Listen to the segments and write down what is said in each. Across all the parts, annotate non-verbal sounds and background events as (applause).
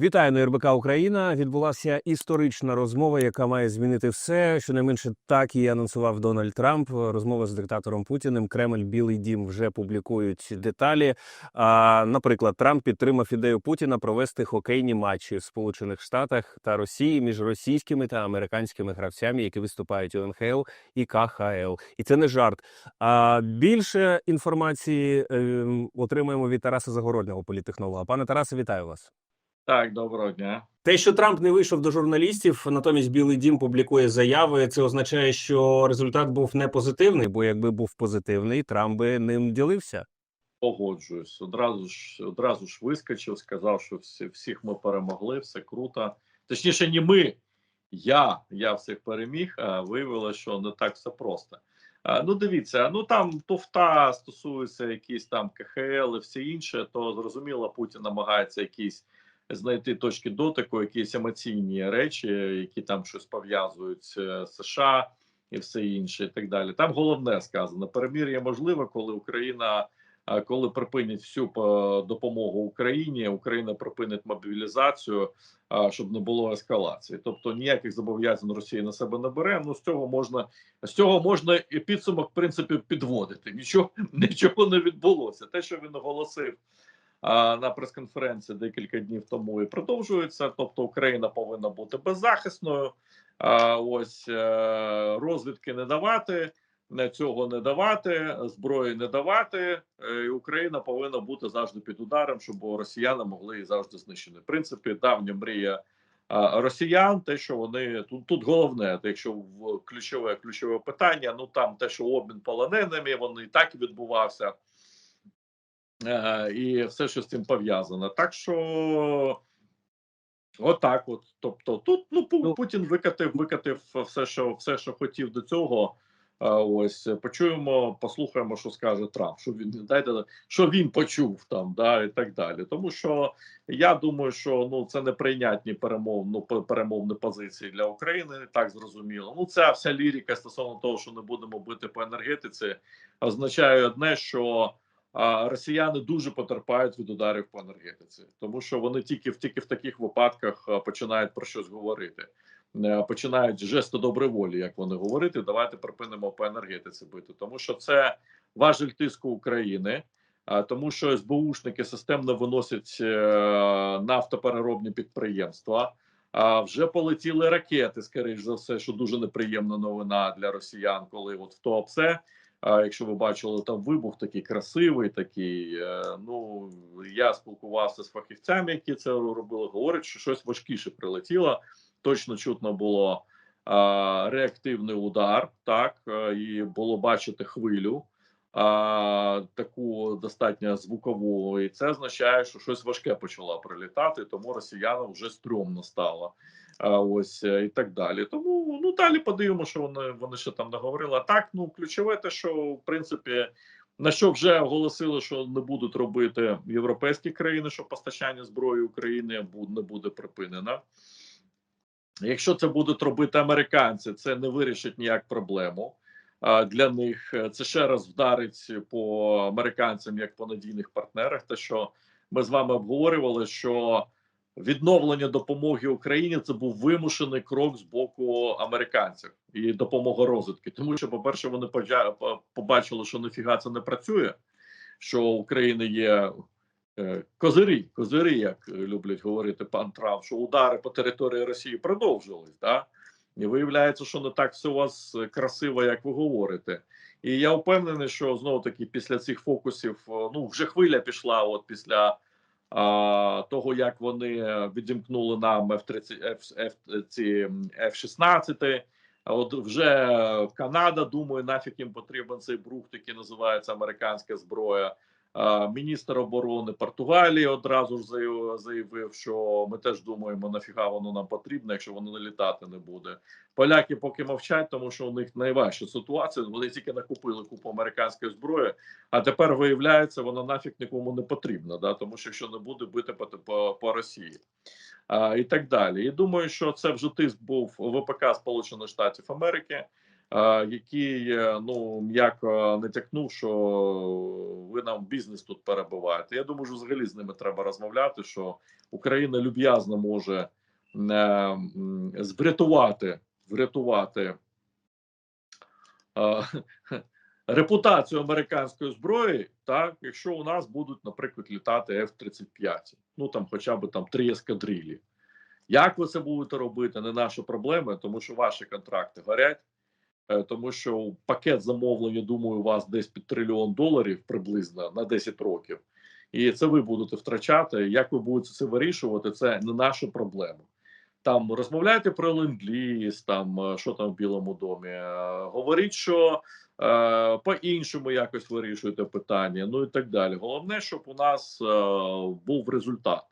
Вітаю на РБК Україна. Відбулася історична розмова, яка має змінити все. Щонайменше так і анонсував Дональд Трамп. Розмова з диктатором Путіним. Кремль, Білий Дім вже публікують деталі. А, наприклад, Трамп підтримав ідею Путіна провести хокейні матчі в Сполучених Штатах та Росії між російськими та американськими гравцями, які виступають у НХЛ і КХЛ. І це не жарт. А більше інформації ем, отримаємо від Тараса Загороднього, політтехнолога. Пане Тарасе, вітаю вас. Так, доброго дня. Те, що Трамп не вийшов до журналістів, натомість Білий Дім публікує заяви. Це означає, що результат був не позитивний, бо якби був позитивний, Трамп би ним ділився. Погоджуюсь. Одразу ж одразу ж вискочив, сказав, що всі, всіх ми перемогли, все круто. Точніше, не ми. Я я всіх переміг, а виявилося, що не так все просто. А, ну, дивіться, ну там туфта стосується якісь там КХЛ і все інше, то зрозуміло, Путін намагається якісь знайти точки дотику, якісь емоційні речі, які там щось пов'язують з США і все інше, і так далі. Там головне сказано: перемір'я можливе, коли Україна. Коли припинять всю е, допомогу Україні, Україна припинить мобілізацію, щоб не було ескалації. Тобто ніяких зобов'язань Росії на себе не бере. Ну з цього можна з цього можна і підсумок в принципі підводити. Нічого (laughs) нічого не відбулося. Те, що він оголосив на прес-конференції декілька днів тому, і продовжується. Тобто, Україна повинна бути беззахисною. А, ось е, розвідки не давати. Цього не давати, зброї не давати. е, і Україна повинна бути завжди під ударом, щоб росіяни могли її завжди знищити. В принципі, давня мрія росіян. Те, що вони тут тут головне, якщо в ключове ключове питання. Ну там те, що обмін полоненими, вони і так відбувався, і все, що з цим пов'язано. Так що. Отак, от, тобто, тут ну Ну. Путін викатив, викатив все, що все, що хотів до цього. Ось почуємо, послухаємо, що скаже Трамп. Що він дайте що він почув там, да і так далі. Тому що я думаю, що ну це неприйнятні перемов, ну, перемовні позиції для України. Так зрозуміло. Ну ця вся лірика стосовно того, що не будемо бити по енергетиці, означає одне, що росіяни дуже потерпають від ударів по енергетиці, тому що вони тільки в тільки в таких випадках починають про щось говорити. Е, починають жести доброї волі, як вони говорити. Давайте припинимо по енергетиці бити, тому що це важель тиску України. а, Тому що СБУшники системно виносять е, нафтопереробні підприємства. А вже полетіли ракети, скоріш за все, що дуже неприємна новина для росіян, коли от в Туапсе, а якщо ви бачили, там вибух такий красивий, такий. е, Ну я спілкувався з фахівцями, які це робили. Говорять, що щось важкіше прилетіло точно чутно було реактивний удар, так і було бачити хвилю а, таку достатньо звукову, і це означає, що щось важке почало прилітати, тому росіянам вже стрьомно стало. А, ось е, і так далі. Тому ну далі подивимося, що вони вони ще там не говорили. А так, ну ключове, те, що в принципі. На що вже оголосили, що не будуть робити європейські країни, що постачання зброї України не буде припинено. Якщо це будуть робити американці, це не вирішить ніяк проблему. Для них е, це ще раз вдарить по американцям як по надійних партнерах. Те, що ми з вами обговорювали, що відновлення допомоги Україні це був вимушений крок з боку американців і допомога розвитки. Тому що, по-перше, вони поджа- побачили, що ніфіга це не працює, що у України є е, козирі, козирі, як люблять говорити пан Трамп, що удари по території Росії продовжились. Да? І виявляється, що не так все у вас красиво, як ви говорите. І я впевнений, що знову таки після цих фокусів е, ну вже хвиля пішла. От після того, як вони відімкнули нам F-30, F, F, ці F-16, от вже Канада думаю, нафіг їм потрібен цей брухт, який називається американська зброя. Міністр оборони Португалії одразу ж заявив, що ми теж думаємо, нафіга воно нам потрібно, якщо воно не літати не буде. Поляки поки мовчать, тому що у них найважча ситуація. Вони тільки накупили купу американської зброї, а тепер виявляється, вона нафіг нікому не потрібна, да? тому що якщо не буде бити по, по, по Росії. А, і так далі. І думаю, що це вже тиск був ВПК Сполучених Штатів Америки. Е, який е, ну м'яко натякнув, що ви нам бізнес тут перебиваєте. Я думаю, що взагалі з ними треба розмовляти, що Україна люб'язно може е, м, врятувати, е, (laughs) репутацію американської зброї, так якщо у нас будуть, наприклад, літати F-35, ну там хоча б там три ескадрилі. Як ви це будете робити? Не наша проблема, тому що ваші контракти горять, е, тому що пакет замовлень, я думаю, у вас десь під трильйон доларів приблизно на 10 років, і це ви будете втрачати. Як ви будете це вирішувати? Це не наша проблема. Там розмовляйте про ленд-ліз, там е, що там в Білому домі. е, Говоріть, що е, по-іншому якось вирішуєте питання, ну і так далі. Головне, щоб у нас е, був результат.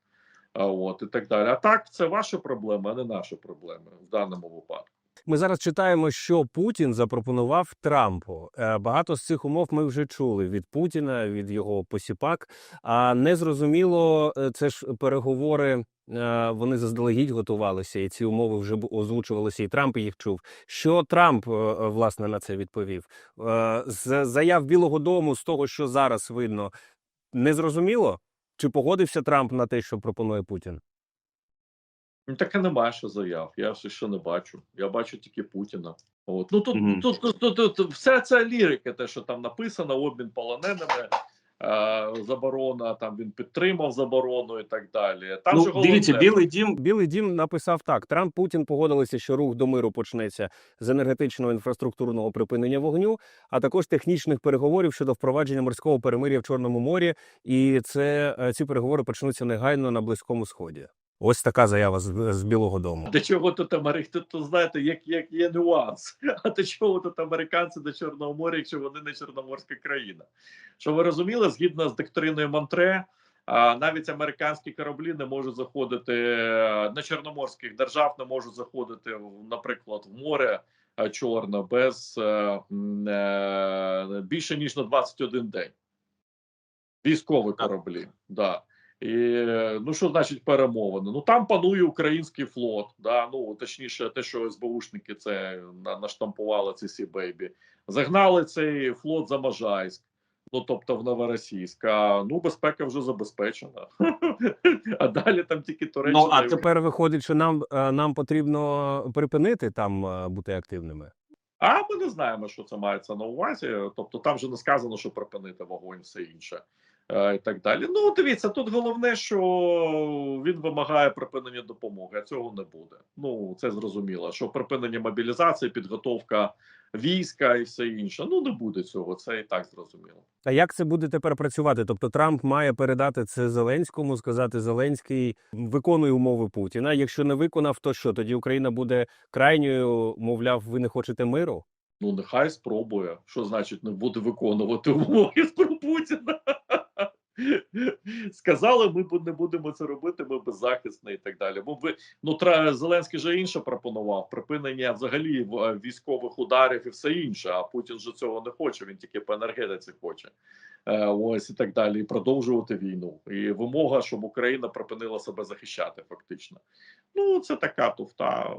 От і так далі. А так, це ваша проблема, а не наша проблема в даному випадку. Ми зараз читаємо, що Путін запропонував Трампу. Е, Багато з цих умов ми вже чули від Путіна, від його посіпак. А не зрозуміло, е, це ж переговори. е, Вони заздалегідь готувалися, і ці умови вже озвучувалися, і Трамп їх чув. Що Трамп власне на це відповів? З заяв Білого Дому, з того, що зараз видно, не зрозуміло, чи погодився Трамп на те, що пропонує Путін? Ну, таке немає ще заяв. Я все ще не бачу. Я бачу тільки Путіна. От ну тут, Мгм. тут, тут, тут, тут, все це лірика, те, що там написано, обмін полоненими. е, Заборона, там він підтримав заборону і так далі. Там же Ну, дивіться, Білий дім Білий дім написав так: Трамп Путін погодилися, що рух до миру почнеться з енергетичного інфраструктурного припинення вогню, а також технічних переговорів щодо впровадження морського перемир'я в Чорному морі. І це е, ці переговори почнуться негайно на близькому сході. Ось така заява з, з Білого Дому. До чого тут Америка? Тут, тут знаєте, як, як є нюанс. (laughs) А до чого тут американці до Чорного моря, якщо вони не чорноморська країна? Що ви розуміли, згідно з доктриною Монтре, навіть американські кораблі не можуть заходити е, на чорноморських держав, не можуть заходити, наприклад, в море е, Чорне без е, більше ніж на 21 день. Військові кораблі, да. І ну що значить перемовини? Ну там панує український флот. Да, ну точніше, те, що СБУшники це на- наштампували ці сі бейбі. Загнали цей флот за Можайськ, ну тобто в Новоросійськ. А ну безпека вже забезпечена. (laughs) А далі там тільки Туреччина. Ну, а Тепер виходить, що нам, е, нам потрібно припинити там е, бути активними. А ми не знаємо, що це мається на увазі. Тобто, там же не сказано, що припинити вогонь, все інше і так далі. Ну, дивіться, тут головне, що він вимагає припинення допомоги, а цього не буде. Ну це зрозуміло. Що припинення мобілізації, підготовка війська і все інше. Ну не буде цього. Це і так зрозуміло. А як це буде тепер працювати? Тобто Трамп має передати це Зеленському, сказати Зеленський виконує умови Путіна. Якщо не виконав, то що тоді Україна буде крайньою, мовляв, ви не хочете миру? Ну нехай спробує. Що значить не буде виконувати умови про (laughs) Путіна? Сказали, ми не будемо це робити, ми беззахисні і так далі. Бо ви ну Зеленський же інше пропонував припинення взагалі е, військових ударів і все інше. А Путін же цього не хоче. Він тільки по енергетиці хоче. Е, ось і так далі, і продовжувати війну. І вимога, щоб Україна припинила себе захищати, фактично. Ну це така туфта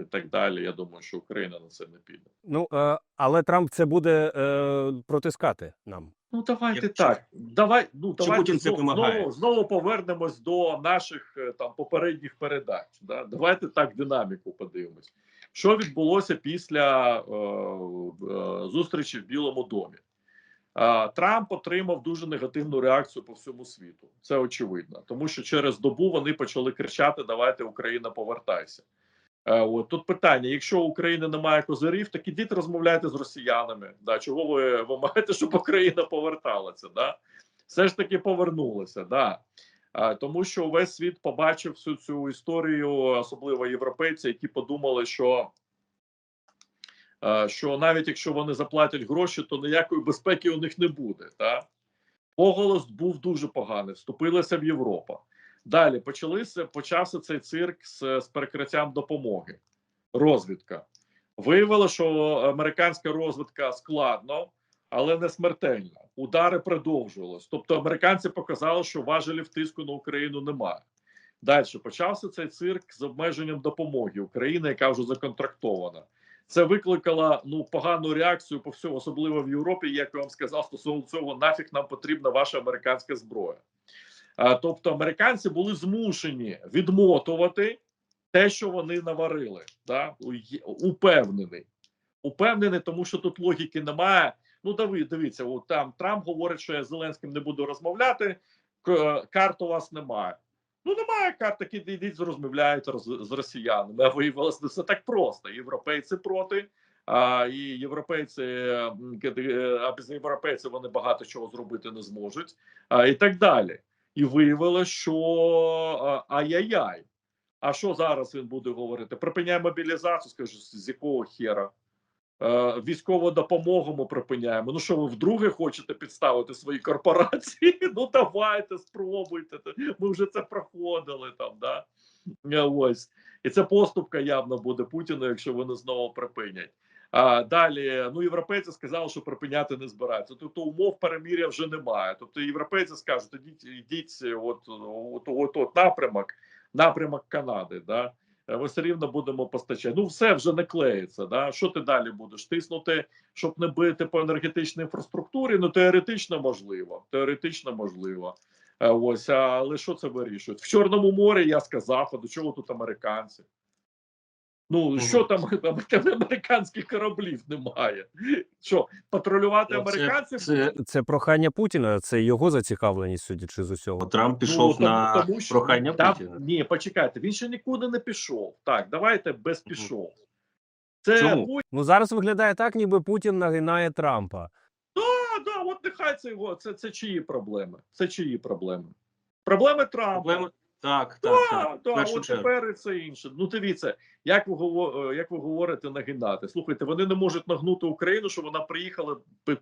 і так далі. Я думаю, що Україна на це не піде. Ну е, але Трамп це буде е, протискати нам. Ну давайте Якщо- так. Давай, ну давайте Путін це знову, вимагає? знову, знову повернемось до наших е, там попередніх передач. Да? Давайте так динаміку подивимось. Що відбулося після е, е, зустрічі в Білому домі? Е, Трамп отримав дуже негативну реакцію по всьому світу. Це очевидно, тому що через добу вони почали кричати: Давайте Україна повертайся. Е, От тут питання: якщо України немає козирів, так ідіть розмовляйте з росіянами. Да, чого ви вимагаєте, щоб Україна поверталася? Да? Все ж таки повернулася. Да. А, тому що увесь світ побачив всю цю історію, особливо європейці, які подумали, що, е, що навіть якщо вони заплатять гроші, то ніякої безпеки у них не буде. Да? Поголос був дуже поганий. Вступилася в Європа. Далі почалися почався цей цирк з, з перекриттям допомоги. Розвідка виявило, що американська розвідка складно, але не смертельна. Удари продовжувалися. Тобто, американці показали, що важелів тиску на Україну немає. Далі почався цей цирк з обмеженням допомоги України, яка вже законтрактована. це викликало ну погану реакцію по всьому, особливо в Європі. Як я вам сказав, стосовно цього нафіг нам потрібна ваша американська зброя. А, тобто, американці були змушені відмотувати те, що вони наварили. Да? Упевнений. Упевнений, тому що тут логіки немає. Ну, дивіться, от там Трамп говорить, що я з Зеленським не буду розмовляти. Карт у вас немає. Ну, немає карт, такі йдіть, розмовляють роз- з росіянами. А виявилося не все так просто. Європейці проти, а і європейці а без європейців вони багато чого зробити не зможуть, а і так далі. І виявилося, що ай-яй-яй. А що зараз він буде говорити? Припиняє мобілізацію, скажу, з якого хера? Е, військову допомогу ми припиняємо. Ну що ви вдруге хочете підставити свої корпорації? (laughs) Ну давайте, спробуйте. Ми вже це проходили там. Да? Е, Ось і це поступка явно буде Путіну, якщо вони знову припинять. А далі, ну європейці сказали, що припиняти не збираються. Тобто умов переміря вже немає. Тобто європейці скажуть, ідіть, ідіть, от, от, от, от напрямок, напрямок Канади. Да? Е, Ми все рівно будемо постачати. Ну, все вже не клеїться. Да? Що ти далі будеш тиснути, щоб не бити по енергетичній інфраструктурі? Ну теоретично можливо. Теоретично можливо. Е, Ось, але що це вирішують? В Чорному морі я сказав, а до чого тут американці? Ну, що там, (laughs) там, американських кораблів немає? Що, патрулювати Ну, це- американців? це- будуть? Це прохання Путіна, це його зацікавленість, судячи з усього. Трамп пішов Ну, на тому що- прохання там- Путіна. Ні, почекайте, він ще нікуди не пішов. Так, давайте без пішов. Це Чому? Путін, Ну зараз виглядає так, ніби Путін нагинає Трампа. да, да, от нехай це його. Це, це чиї проблеми? Це чиї проблеми? Проблеми Трампа. Проблема так, так, так. да, в от тепер і це інше. Ну, дивіться, як ви е, як ви говорите, нагинати. Слухайте, вони не можуть нагнути Україну, щоб вона приїхала,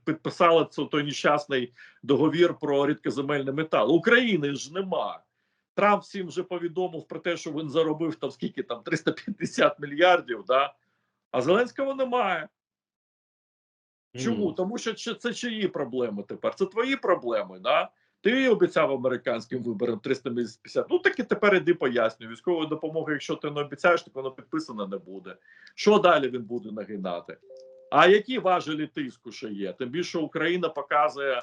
підписала той нещасний договір про рідкоземельний метал. України ж нема. Трамп всім вже повідомив про те, що він заробив там скільки там 350 мільярдів. Да? А Зеленського немає. Чому? Мгм. Тому що це чиї проблеми тепер? Це твої проблеми, да? Ти обіцяв американським виборам 350. Ну так і тепер іди пояснюй. Військової допомоги, якщо ти не обіцяєш, так воно підписано не буде. Що далі він буде нагинати? А які важелі тиску ще є? Тим більше Україна показує,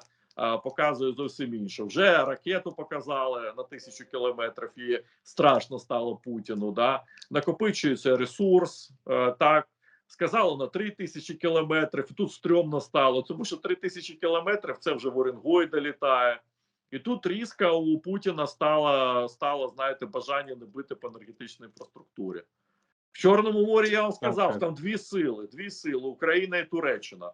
показує зовсім інше. Вже ракету показали на тисячу кілометрів, і страшно стало Путіну. Да? Накопичується ресурс, е, так сказали на 3 тисячі кілометрів, тут стрьомно стало, тому що 3 тисячі кілометрів це вже в Уренгой долітає. І тут різко у Путіна стало, стало знаєте, бажання не бити по енергетичній інфраструктурі. В Чорному морі я вам сказав, там дві сили: дві сили Україна і Туреччина.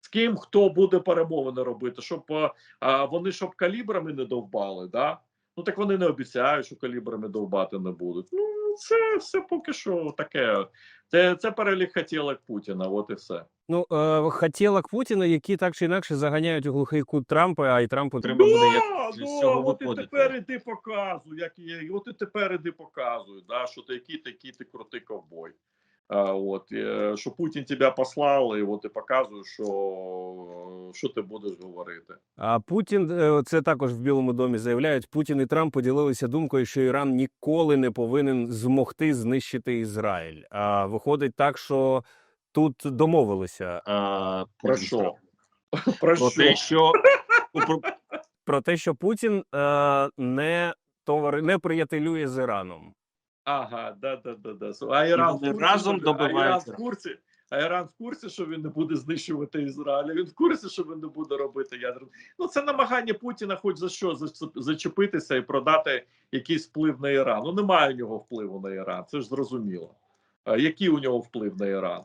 З ким хто буде перемовини робити, щоб е, а, вони щоб калібрами не довбали, да? Ну так вони не обіцяють, що калібрами довбати не будуть. Ну, це все поки що таке. Це, це перелік хотілок Путіна, от і все. Ну е, хотілок Путіна, які так чи інакше заганяють у глухий кут Трампа, а й Трампу Треба буде Да, з цього от і тепер іди показуй, як є. От і тепер іди показуй, да, що ти який такий який ти крутий ковбой. А, от, е, що Путін тебе послав, і от і показує, що, що ти будеш говорити. А Путін е, це також в Білому домі заявляють. Путін і Трамп поділилися думкою, що Іран ніколи не повинен змогти знищити Ізраїль. А виходить так, що тут домовилися А, Про що? (laughs) Про Про те, що про- про те, що Путін е, не товари не приятелює з Іраном. Ага, да, да, да, да. А Іран, вони курсі, разом що, а Іран в курсі, а Іран в курсі, що він не буде знищувати Ізраїль. Він в курсі, що він не буде робити ядерну. Ну це намагання Путіна, хоч за що зачеп- зачепитися і продати якийсь вплив на Іран. Ну немає у нього впливу на Іран. Це ж зрозуміло. А який у нього вплив на Іран?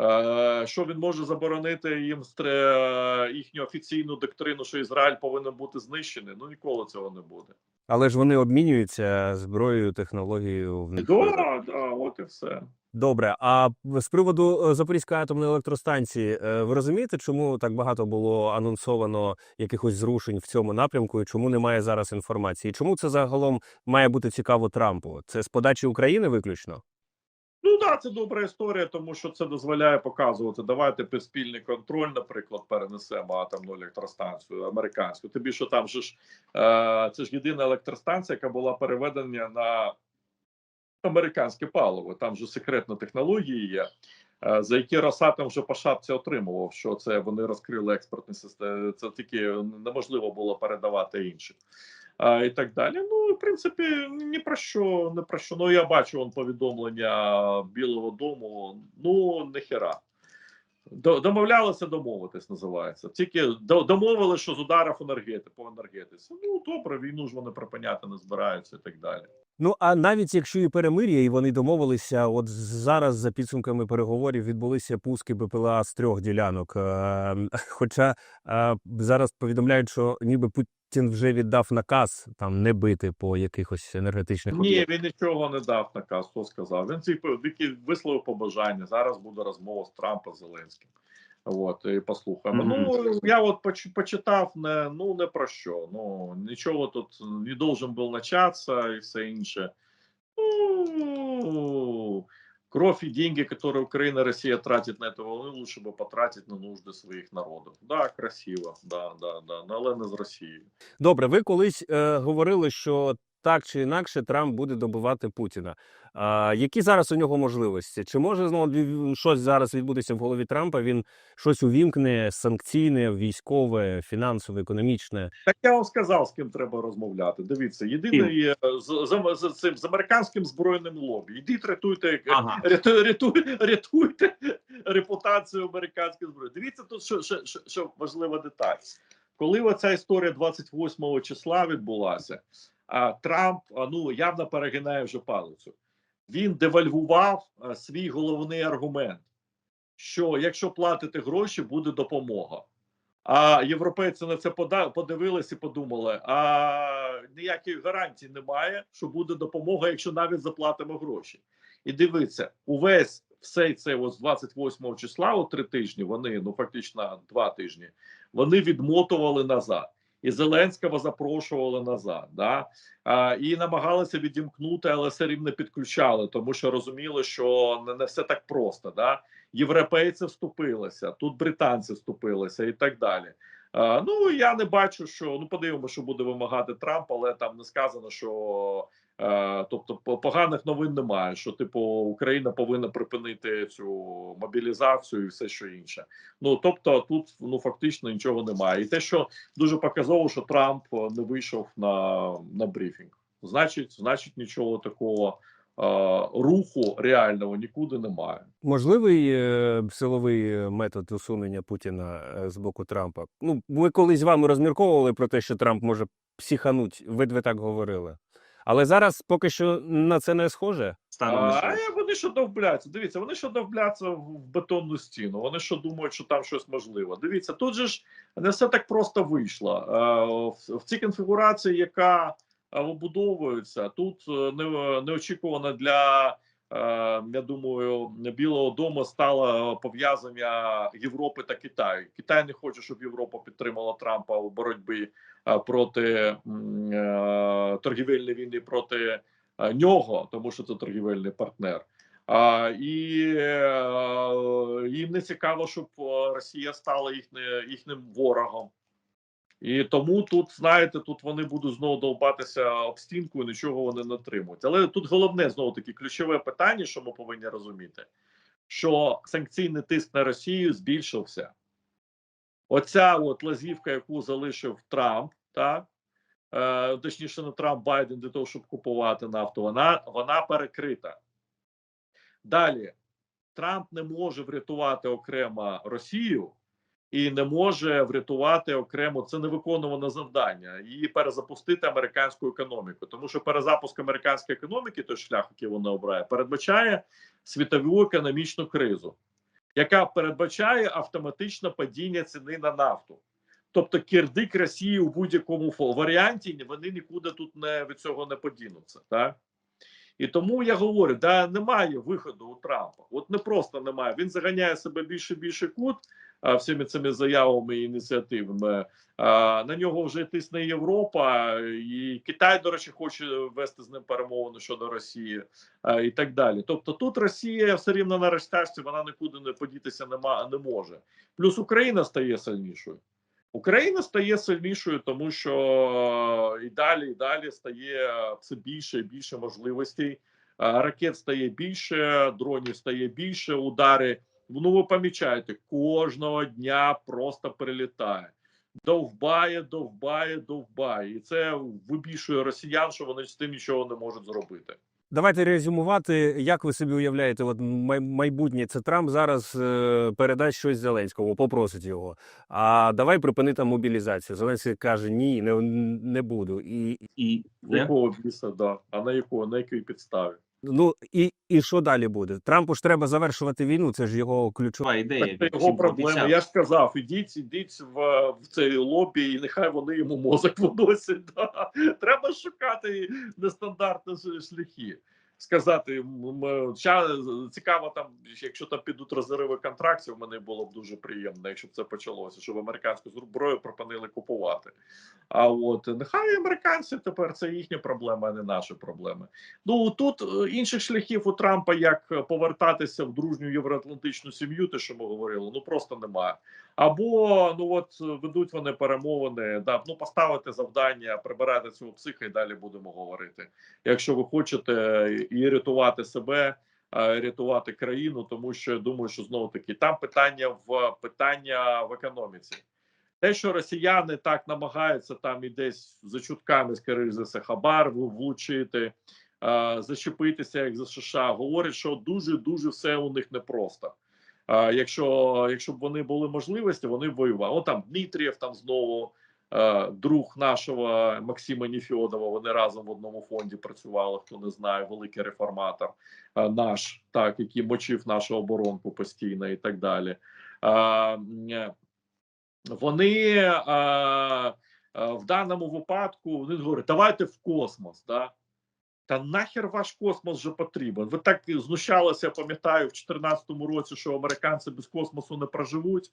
Е, Що він може заборонити їм стре- їхню офіційну доктрину, що Ізраїль повинен бути знищений? Ну ніколи цього не буде. Але ж вони обмінюються зброєю, технологією в них. Да, да, от і все. Добре, а з приводу е, Запорізької атомної електростанції, е, ви розумієте, чому так багато було анонсовано якихось зрушень в цьому напрямку, і чому немає зараз інформації? Чому це загалом має бути цікаво Трампу? Це з подачі України виключно? Ну так, це добра історія, тому що це дозволяє показувати. Давайте під спільний контроль, наприклад, перенесемо атомну електростанцію американську. Тобі що там же ж е, це ж єдина електростанція, яка була переведена на американське паливо. Там же секретна технологія є. е, за які Росатом вже по шапці отримував, що це вони розкрили експортні системи. Це тільки неможливо було передавати іншим. А, і так далі. Ну, в принципі, ні про що, не про що. Ну, я бачу он повідомлення Білого Дому. Ну, нехера. До- Домовлялися домовитись, називається. Тільки домовили, що з ударів енергети по енергетиці. Ну добре, війну ж вони припиняти не збираються і так далі. Ну а навіть якщо і перемир'я, і вони домовилися, от зараз за підсумками переговорів відбулися пуски БПЛА з трьох ділянок. Е, (laughs) Хоча е, зараз повідомляють, що ніби Путін вже віддав наказ там не бити по якихось енергетичних Ні, він нічого не дав наказ. Хто сказав? Він вики- висловив побажання. Зараз буде розмова з Трампом з Зеленським. От і послухаємо. Мгм. Ну я от поч- почитав не ну не про що. Ну нічого тут не должен був начатися і все інше. Ну, кровь и деньги, которые Украина и Россия тратит на эту войну, лучше бы потратить на нужды своих народов. Да, красиво, да, да, да, але не з Росією. Добре, ви колись е, говорили, що так чи інакше Трамп буде добивати Путіна. А, які зараз у нього можливості? Чи може знову щось зараз відбутися в голові Трампа? Він щось увімкне санкційне, військове, фінансове, економічне. Так я вам сказав, з ким треба розмовляти. Дивіться, єдине є з, з, з, цим з американським збройним лобі. Йдіть, рятуйте, Ага. (laughs) рятуйте, рятуйте, рятуйте репутацію американської зброї. Дивіться, тут що, що, що, що важлива деталь. Коли оця історія 28 числа відбулася, а Трамп ну явно перегинає вже палицю. Він девальвував свій головний аргумент, що якщо платите гроші, буде допомога. А європейці на це подивились і подумали: а ніяких гарантій немає, що буде допомога, якщо навіть заплатимо гроші. І дивіться, увесь все це з 28 числа, о три тижні, вони ну фактично два тижні, вони відмотували назад. І Зеленського запрошували назад, да а, і намагалися відімкнути, але все рівно підключали, тому що розуміли, що не, не все так просто. Да? Європейці вступилися, тут британці вступилися і так далі. А, ну я не бачу, що ну подивимося, що буде вимагати Трамп, але там не сказано, що тобто по- поганих новин немає. Що типу Україна повинна припинити цю мобілізацію і все що інше. Ну тобто, тут ну фактично нічого немає. І те, що дуже показово, що Трамп е, не вийшов на, на брифінг. Значить, значить, нічого такого е, руху реального нікуди немає. Можливий е, силовий е, метод усунення Путіна е, з боку Трампа? Ну, ми колись з вами розмірковували про те, що Трамп може психануть. Ви ви так говорили. Але зараз поки що на це не схоже. Станом А е, вони що довбляться? Дивіться, вони що довбляться в бетонну стіну. Вони що думають, що там щось можливо. Дивіться, тут же ж не все так просто вийшло. Е, В, в цій конфігурації, яка е, вибудовується, тут неочікувано для. Е, Я думаю, Білого Дому стало пов'язання Європи та Китаю. Китай не хоче, щоб Європа підтримала Трампа у боротьбі е, проти е, торгівельної війни проти е, нього, тому що це торгівельний партнер. А, і їм не цікаво, щоб Росія стала їхне, їхнім ворогом. І тому тут, знаєте, тут вони будуть знову довбатися об стінку і нічого вони не отримують. Але тут головне знову таки ключове питання, що ми повинні розуміти, що санкційний тиск на Росію збільшився. Оця от лазівка, яку залишив Трамп, так е, точніше, не Трамп Байден для того, щоб купувати нафту, вона, вона перекрита. Далі Трамп не може врятувати окремо Росію і не може врятувати окремо це невиконуване завдання і перезапустити американську економіку. Тому що перезапуск американської економіки, той шлях, який вона обирає, передбачає світову економічну кризу, яка передбачає автоматичне падіння ціни на нафту. Тобто кирдик Росії у будь-якому варіанті вони нікуди тут не від цього не подінуться. Так? І тому я говорю: да немає виходу у Трампа. От не просто немає. Він заганяє себе більше більше кут а, всіми цими заявами і ініціативами. А, на нього вже тисне Європа, і Китай, до речі, хоче вести з ним перемовини щодо Росії а, і так далі. Тобто, тут Росія все рівно на розтяжці, вона нікуди не подітися нема, не може. Плюс Україна стає сильнішою. Україна стає сильнішою, тому що і далі, і далі стає все більше і більше можливостей. Ракет стає більше, дронів стає більше, удари Ну ви помічаєте, кожного дня просто прилітає. Довбає, довбає, довбає. І це вибішує росіян, що вони з тим нічого не можуть зробити. Давайте резюмувати, як ви собі уявляєте, от май- майбутнє це Трамп зараз е, передасть щось Зеленському, попросить його. А давай припини там мобілізацію. Зеленський каже: ні, не, не буду. І І? Якого біса, да. А на якого, на якій підставі? Ну і, і що далі буде? Трампу ж треба завершувати війну. Це ж його ключова. Ідея. Це його проблема. Я ж сказав, ідіть, ідіть в, в цей лобі, і нехай вони йому мозок (laughs) виносять. Да. Треба шукати нестандартні шляхи. Сказати, м- м- цікаво там, якщо там підуть розриви контрактів, мені було б дуже приємно, якщо б це почалося, щоб американську зброю припинили купувати. А от нехай американці тепер це їхня проблема, а не наші проблеми. Ну тут е, інших шляхів у Трампа, як повертатися в дружню євроатлантичну сім'ю, те, що ми говорили, ну просто немає. Або ну от ведуть вони перемовини, да, ну поставити завдання, прибирати цього психа і далі будемо говорити. Якщо ви хочете і рятувати себе, рятувати країну, тому що я думаю, що знову таки там питання в питання в економіці. Те, що росіяни так намагаються там і десь за чутками, скоріш за все, хабар влучити, зачепитися як за США, говорять, що дуже дуже все у них непросто. Якщо, якщо б вони були можливості, вони б воювали. О, там Дмитрієв, там знову друг нашого Максима Ніфьодова. Вони разом в одному фонді працювали. Хто не знає, великий реформатор е, наш, так який мочив нашу оборонку постійно і так далі. Е, вони е, е, в даному випадку вони говорять, давайте в космос. Да? Та нахер ваш космос вже потрібен. Ви так знущалися, пам'ятаю, в 2014 році, що американці без космосу не проживуть.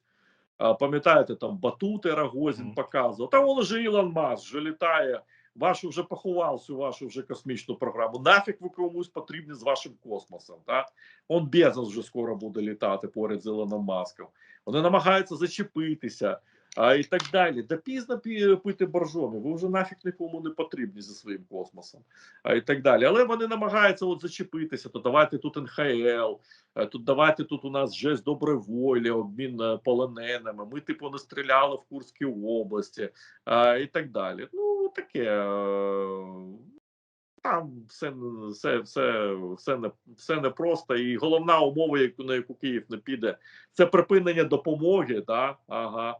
Пам'ятаєте, там батути Рагозін показував. Та воно же Ілон Маск вже літає. Вашу вже поховав всю вашу вже космічну програму. Нафіг ви комусь потрібні з вашим космосом. Так? Он Безос вже скоро буде літати поряд з Ілоном Маском. Вони намагаються зачепитися а, і так далі. Да пізно пити боржомі. Ви вже нафіг нікому не потрібні зі своїм космосом, а і так далі. Але вони намагаються от зачепитися. То давайте тут НХЛ, е, тут давайте тут у нас жесть доброї волі, обмін е, полоненими. Ми типу не стріляли в Курській області а, і так далі. Ну таке. е, Там все, все, все, все, не, все непросто. І головна умова, на яку Київ не піде, це припинення допомоги, да? ага,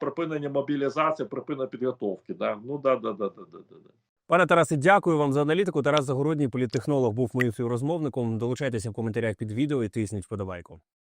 припинення мобілізації, припинення підготовки. Да? Ну да, да, да, да, да, да. Пане Тарасе, дякую вам за аналітику. Тарас Загородній, політтехнолог, був моїм співрозмовником. Долучайтеся в коментарях під відео і тисніть вподобайку.